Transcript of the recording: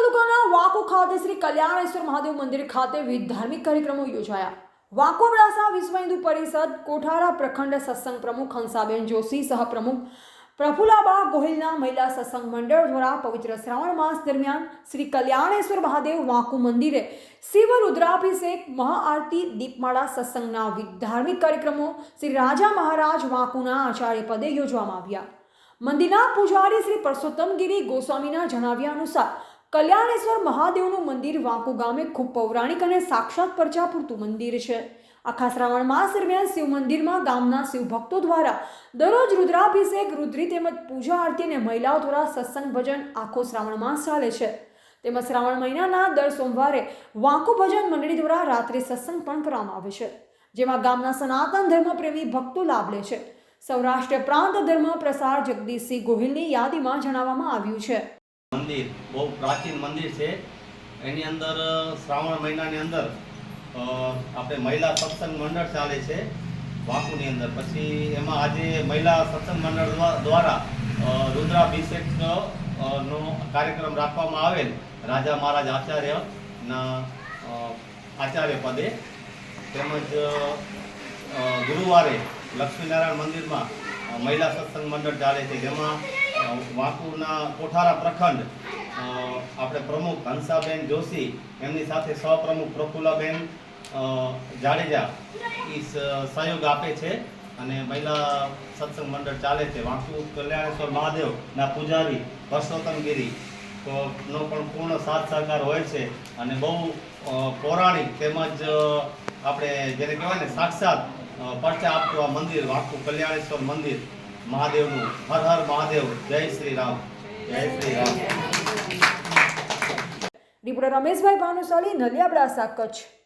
તાલુકાના વાકો ખાતે શ્રી કલ્યાણેશ્વર મહાદેવ મંદિર ખાતે વિવિધ ધાર્મિક કાર્યક્રમો યોજાયા. વાકો અબડાસા વિશ્વ હિન્દુ પરિષદ, કોઠારા પ્રખંડ સત્સંગ પ્રમુખ હંસાબેન જોશી સહપ્રમુખ પ્રફુલાબા ગોહિલના મહિલા સત્સંગ મંડળ દ્વારા પવિત્ર શ્રાવણ માસ દરમિયાન શ્રી કલ્યાણેશ્વર મહાદેવ વાંકુ મંદિરે શિવ રુદ્રાભિષેક મહાઆરતી, દીપમાળા સત્સંગના ધાર્મિક કાર્યક્રમો શ્રી રાજા મહારાજ વાંકુના આચાર્ય પદે યોજવામાં આવ્યા. મંદિરના પૂજારી શ્રી પરસોત્તમગીરી ગોસ્વામીના જણાવ્યા અનુસાર કલ્યાણેશ્વર મહાદેવનું મંદિર વાંકુ ગામે ખૂબ પૌરાણિક અને સાક્ષાત પરચા પૂરતું મંદિર છે. આખા શ્રાવણ માસ દરમિયાન શિવ મંદિરમાં ગામના શિવ ભક્તો દ્વારા દરરોજ રુદ્રાભિષેક, રુદ્રી તેમજ પૂજા આરતી અને મહિલાઓ દ્વારા સત્સંગ ભજન આખો શ્રાવણ માસ ચાલે છે. તેમજ શ્રાવણ મહિનાના દર સોમવારે વાંકુ ભજન મંડળી દ્વારા રાત્રે સત્સંગ પણ કરવામાં આવે છે. જેમાં ગામના સનાતન ધર્મપ્રેમી ભક્તો લાભ લે છે. સૌરાષ્ટ્ર પ્રાંત ધર્મ પ્રસાર જગદીશસિંહ ગોહિલની યાદીમાં જણાવવામાં આવ્યું છે. મંદિર, બહુ પ્રાચીન મંદિર છે. એની અંદર શ્રાવણ મહિનાની અંદર આપણે મહિલા સત્સંગ મંડળ ચાલે છે વાકુની અંદર. પછી એમાં આજે મહિલા સત્સંગ મંડળ દ્વા- દ્વારા રુદ્રાભિષેક નો કાર્યક્રમ રાખવામાં આવેલ રાજા મહારાજ આચાર્યના આચાર્ય પદે. તેમજ ગુરુવારે લક્ષ્મીનારાયણ મંદિરમાં મહિલા સત્સંગ મંડળ ચાલે છે. જેમાં વાંકુના કોઠારા પ્રખંડ આપણે પ્રમુખ હંસાબેન જોશી, એમની સાથે સહપ્રમુખ પ્રફુલ્લાબેન જાડેજા એ સહયોગ આપે છે અને મહિલા સત્સંગ મંડળ ચાલે છે. વાંકુ કલ્યાણેશ્વર મહાદેવના પૂજારી પરસોત્તમગીરી નો પણ પૂર્ણ સાથ સહકાર હોય છે અને બહુ પૌરાણિક તેમજ આપણે જેને કહેવાય ને સાક્ષાત પરચા આપતું આ મંદિર વાંકુ કલ્યાણેશ્વર મંદિર મહાદેવનું. હર હર મહાદેવ. જય શ્રી રામ જય શ્રી રામ રિપોર્ટર રમેશભાઈ ભાનુશાલી નલિયા અબડાસા કચ્છ